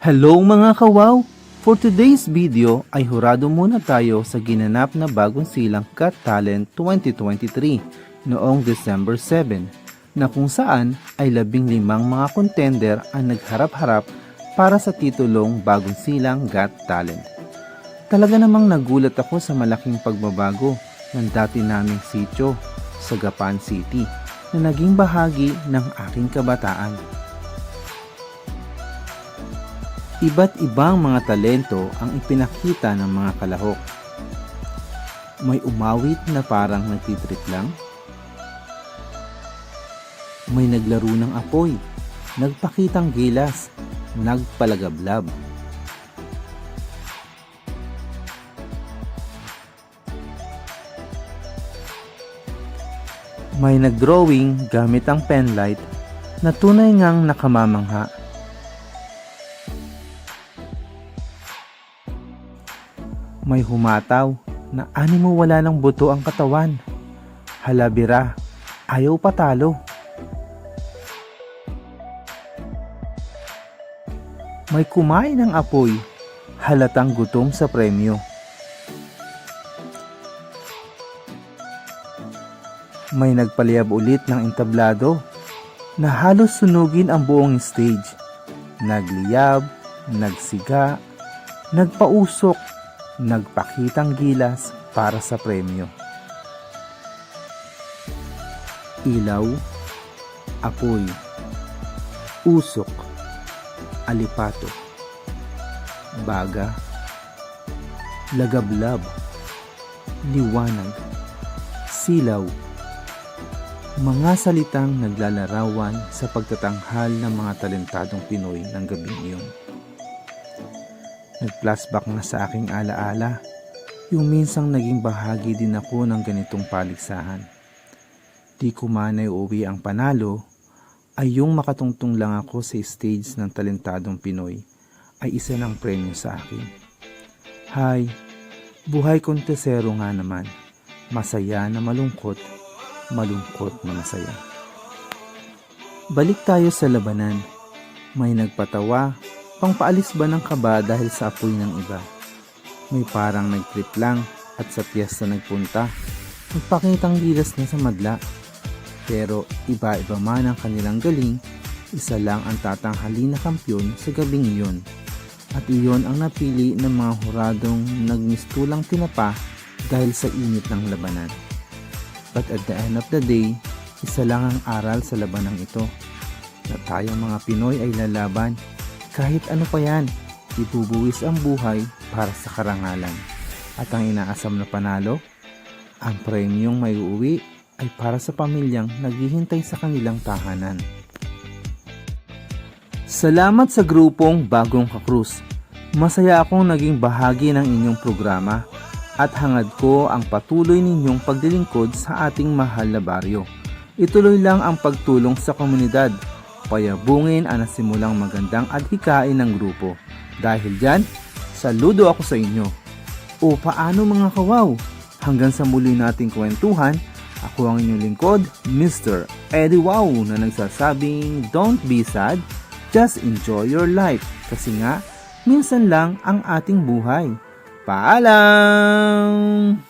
Hello mga kawaw! For today's video ay hurado muna tayo sa ginanap na bagong silang Got Talent 2023 noong December 7 na kung saan ay labing limang mga contender ang nagharap-harap para sa titulong bagong silang Got Talent. Talaga namang nagulat ako sa malaking pagbabago ng dati naming sityo sa Gapan City na naging bahagi ng aking kabataan. Iba't ibang mga talento ang ipinakita ng mga kalahok. May umawit na parang nagtitrip lang. May naglaro ng apoy, nagpakitang gilas, nagpalagablab. May nagdrawing gamit ang penlight na tunay ngang nakamamangha. May humataw na animo wala ng buto ang katawan. Halabira, ayaw patalo. May kumain ng apoy, halatang gutom sa premyo. May nagpaliyab ulit ng entablado na halos sunugin ang buong stage. Nagliyab, nagsiga, nagpausok, nagpakitang gilas para sa premyo. Ilaw, apoy, usok, alipato, baga, lagablab, liwanag, silaw, mga salitang naglalarawan sa pagtatanghal ng mga talentadong Pinoy ng gabing iyon. Nag-flashback na sa aking alaala yung minsang naging bahagi din ako ng ganitong paligsahan. Di ko man ay uwi ang panalo ay yung makatungtong lang ako sa stage ng talentadong Pinoy ay isa ng premyo sa akin. Hay, buhay kontesero nga naman. Masaya na malungkot, malungkot na masaya. Balik tayo sa labanan. May nagpatawa, pangpaalis ba ng kaba dahil sa apoy ng iba? May parang nagtrip lang at sa piyesta nagpunta. Nagpakitang gilas na sa madla. Pero iba-iba man ang kanilang galing, isa lang ang tatanghali na kampyon sa gabing iyon. At iyon ang napili ng mga huradong nagmistulang tinapa dahil sa init ng labanan. But at the end of the day, isa lang ang aral sa labanang ito. Na tayong mga Pinoy ay lalaban. Kahit ano pa yan, ibubuwis ang buhay para sa karangalan. At ang inaasam na panalo, ang premyong may uuwi ay para sa pamilyang naghihintay sa kanilang tahanan. Salamat sa grupong Bagong Kakrus. Masaya akong naging bahagi ng inyong programa at hangad ko ang patuloy ninyong paglilingkod sa ating mahal na baryo. Ituloy lang ang pagtulong sa komunidad. Payabungin ang nasimulang magandang adhikain ng grupo. Dahil dyan, saludo ako sa inyo. O paano mga kawaw? Hanggang sa muli nating kwentuhan, ako ang inyong lingkod, Mr. Eddie Wow na nagsasabing don't be sad, just enjoy your life. Kasi nga, minsan lang ang ating buhay. Paalam!